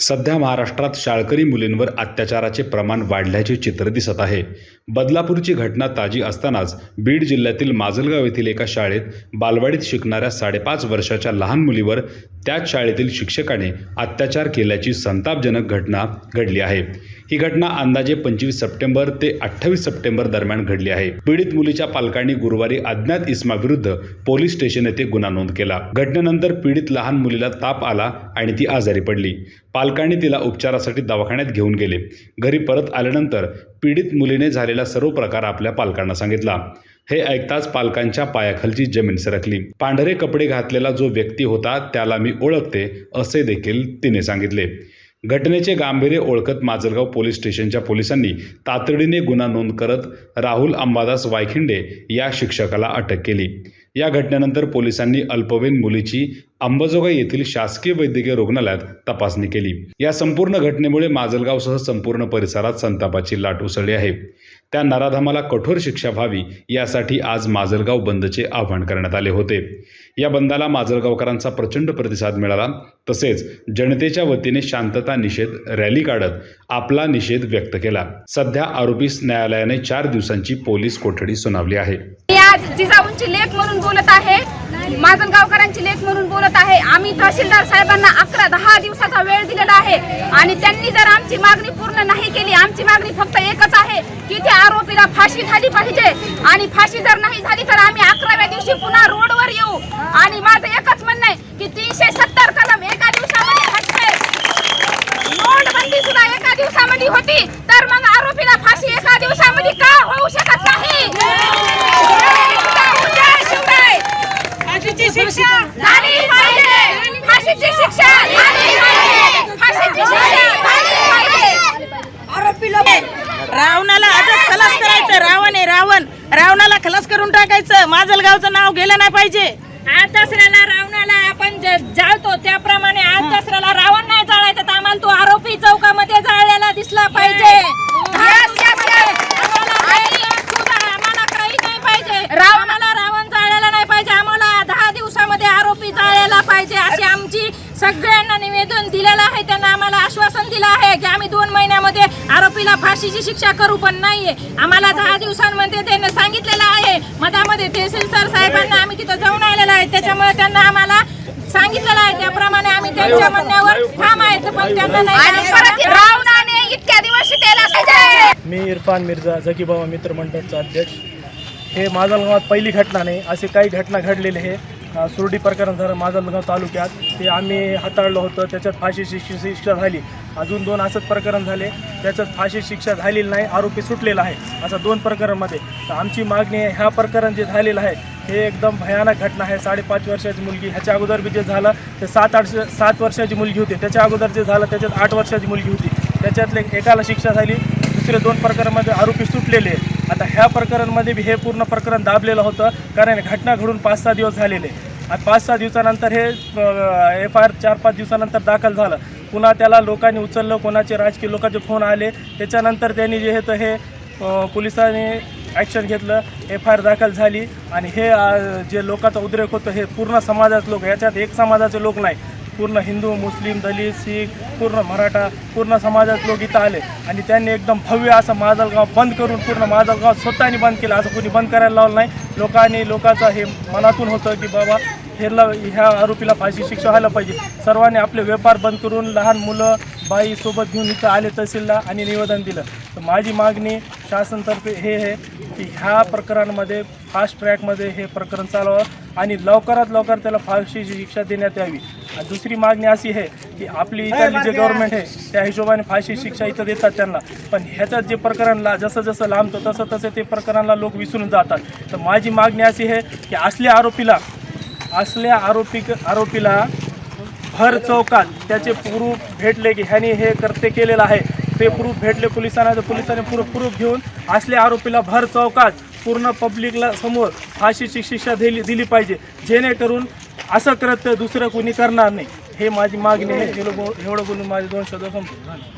सध्या महाराष्ट्रात शाळकरी मुलींवर अत्याचाराचे प्रमाण वाढल्याचे चित्र दिसत आहे. बदलापूरची घटना ताजी असतानाच बीड जिल्ह्यातील माजलगाव येथील एका शाळेत बालवाडीत शिकणाऱ्या साडेपाच वर्षाच्या लहान मुलीवर त्याच शाळेतील शिक्षकाने अत्याचार केल्याची संतापजनक घटना घडली आहे. ही घटना अंदाजे पंचवीस सप्टेंबर ते अठ्ठावीस सप्टेंबर दरम्यान घडली आहे. पीडित मुलीच्या पालकांनी गुरुवारी अज्ञात इस्माविरुद्ध पोलीस स्टेशन येथे गुन्हा नोंद केला. घटनेनंतर पीडित लहान मुलीला ताप आला आणि ती आजारी पडली. पालकांनी तिला उपचारासाठी दवाखान्यात घेऊन गेले. घरी परत आल्यानंतर पीडित मुलीने झालेला सर्व प्रकार आपल्या पालकांना सांगितला. हे ऐकताच पालकांच्या पायाखालची जमीन सरकली. पांढरे कपडे घातलेला जो व्यक्ती होता त्याला मी ओळखते असे देखील तिने सांगितले. घटनेचे गांभीर्य ओळखत माजलगाव पोलीस स्टेशनच्या पोलिसांनी तातडीने गुन्हा नोंद करत राहुल अंबादास वायखिंडे या शिक्षकाला अटक केली. या घटनेनंतर पोलिसांनी अल्पवयीन मुलीची अंबाजोगाई येथील शासकीय वैद्यकीय रुग्णालयात तपासणी केली. या संपूर्ण घटनेमुळे माजलगावसह संपूर्ण परिसरात संतापाची लाट उसळली आहे. त्या नराधमाला कठोर शिक्षा व्हावी यासाठी आज माजलगाव बंदचे आवाहन करण्यात आले होते. या बंदाला माजलगावकरांचा प्रचंड प्रतिसाद मिळाला. तसेच जनतेच्या वतीने शांतता निषेध रॅली काढत आपला निषेध व्यक्त केला. सध्या आरोपीस न्यायालयाने चार दिवसांची पोलीस कोठडी सुनावली आहे. आज जिजाऊंची लेख म्हणून बोलत आहे माजलगावकरांची लेख म्हणून बोलत आहे. आम्ही तहसीलदार साहेबांना अकरा दहा दिवसाचा वेळ दिलेला आहे आणि त्यांनी जर आमची मागणी पूर्ण नाही केली आमची मागणी फक्त एकच आहे की त्या आरोपीला फाशी झाली पाहिजे. आणि फाशी जर नाही झाली तर आम्ही अकराव्या दिवशी पुन्हा रोडवर येऊ. आणि माझं एकच म्हणणं आहे की तीनशे सत्तर कलम एका दिवसामध्ये हटते नोटबंदी सुद्धा एका दिवसामध्ये होती तर मग आरोपीला फाशी एका दिवसामध्ये का होऊ शकत नाही? शिक्षा झाली पाहिजे. फाशीची शिक्षा झाली पाहिजे. फाशीची शिक्षा झाली पाहिजे. आरोपीला रावणाला आजच खलास करायचं रावण आहे रावण. रावणाला खलास करून टाकायचं. माजलगावचं नाव गेलं नाही पाहिजे. आज दसऱ्याला रावणाला आपण ज- जाळतो त्याप्रमाणे आज दसऱ्याला रावण नाही जाळायचं तर आम्हाला तो आरोपी चौकामध्ये जाळलेला दिसला पाहिजे Yes, yes, yes. आम्हाला काही सुद्धा आम्हाला काही नाही पाहिजे रावण- आम्हाला रावण जाळलेला नाही पाहिजे आम्हाला दहा दिवसामध्ये आरोपी जाळलेला पाहिजे अशी आमची सगळ्यांना निवेदन दिलेलं आहे त्यांना आम्हाला आश्वासन दिलं आहे की आम्ही दोन महिन्यामध्ये आरोपीला फाशीची शिक्षा करू पण नाहीये. आम्हाला दहा दिवसांमध्ये त्यांना सांगितलेलं आहे. मधामध्ये तहसीलदार साहेबांना आम्ही तिथं जाऊन आलेलो आहे. त्याच्यामुळे त्यांना आम्हाला सांगितलेलं आहे. त्याप्रमाणे आम्ही त्यांच्या म्हणण्यावर ठाम आहेत पण त्यांना नाही आणि परत रावणाने इतक्या दिवस मी इरफान मिर्झा जकीबाबा मित्र मंडळचा अध्यक्ष. हे माजलगावात पहिली घटना नाही. असे काही घटना घडलेले हे अ, सुरडी प्रकरण झालं माजलगाव तालुक्यात. ते आम्ही हाताळलं होतं. त्याच्यात फाशीची शिक्षा शिक्षा झाली. अजून दोन असंच प्रकरण झाले. त्याच्यात फाशी शिक्षा झालेली नाही. आरोपी सुटलेला आहे. असं दोन प्रकरणामध्ये. तर आमची मागणी आहे ह्या प्रकरण जे झालेलं आहे हे एकदम भयानक घटना आहे. साडेपाच वर्षाची मुलगी ह्याच्या अगोदर बी जे झालं ते सात आठ सात वर्षाची मुलगी होती. त्याच्या अगोदर जे झालं त्याच्यात आठ वर्षाची मुलगी होती. त्याच्यातले एकाला शिक्षा झाली. दुसरे दोन प्रकरणामध्ये आरोपी सुटलेले आहे. आता ह्या प्रकरणामध्ये बी हे पूर्ण प्रकरण दाबलेलं होतं कारण घटना घडून पाच सहा दिवस झालेले. आणि पाच सहा दिवसानंतर हे एफ आय आर चार पाच दिवसानंतर दाखल झालं. पुन्हा त्याला लोकांनी उचललं कोणाचे राजकीय लोकांचे फोन आले त्याच्यानंतर त्यांनी जे हे तर हे पोलिसांनी ॲक्शन घेतलं एफ आय आर दाखल झाली. आणि हे जे लोकांचा उद्रेक होतं हे पूर्ण समाजाचे लोक याच्यात एक समाजाचे लोक नाही. पूर्ण हिंदू मुस्लिम दलित शीख पूर्ण मराठा पूर्ण समाजात लोक इथं आले. आणि त्यांनी एकदम भव्य असं माजलगाव बंद करून पूर्ण माजलगाव स्वतःने बंद केलं. असं कोणी बंद करायला लावलं नाही. लोकांनी लोकांचं हे मनातून होतं की बाबा ह्याला ह्या आरोपीला फाशी शिक्षा व्हायला पाहिजे. सर्वांनी आपले व्यापार बंद करून लहान मुलं बाई सोबत घेऊन इथं आले तहसीलला आणि निवेदन दिलं. तर माझी मागणी शासनतर्फे हे आहे की ह्या प्रकरणामध्ये फास्ट ट्रॅकमध्ये हे प्रकरण चालवावं आणि लवकरात लवकर त्याला फाशीची शिक्षा देण्यात यावी. दुसरी मागणी अशी आहे की आपली इथली जे गव्हर्नमेंट आहे. त्या हिशोबाने फाशी शिक्षा इथं देतात त्यांना. पण ह्याच्यात जे प्रकरण ला जसं जसं लांबतं तसं तसं ते प्रकरणाला लोक विसरून जातात. तर माझी मागणी अशी आहे की असल्या आरोपीला असल्या आरोपी आरोपीला भर चौकात त्याचे प्रूफ भेटले की ह्यानी हे करते केलेलं आहे. ते प्रूफ भेटले पोलिसांना तर पोलिसांनी प्रूफ प्रूफ घेऊन असल्या आरोपीला भर चौकात पूर्ण पब्लिकला समोर फाशीची शिक्षा दिली दिली पाहिजे. जेणेकरून असं करत दुसरं कोणी करणार नाही. हे माझी मागणी आहे. एवढं एवढं बोलून माझे दोन शब्द संपले.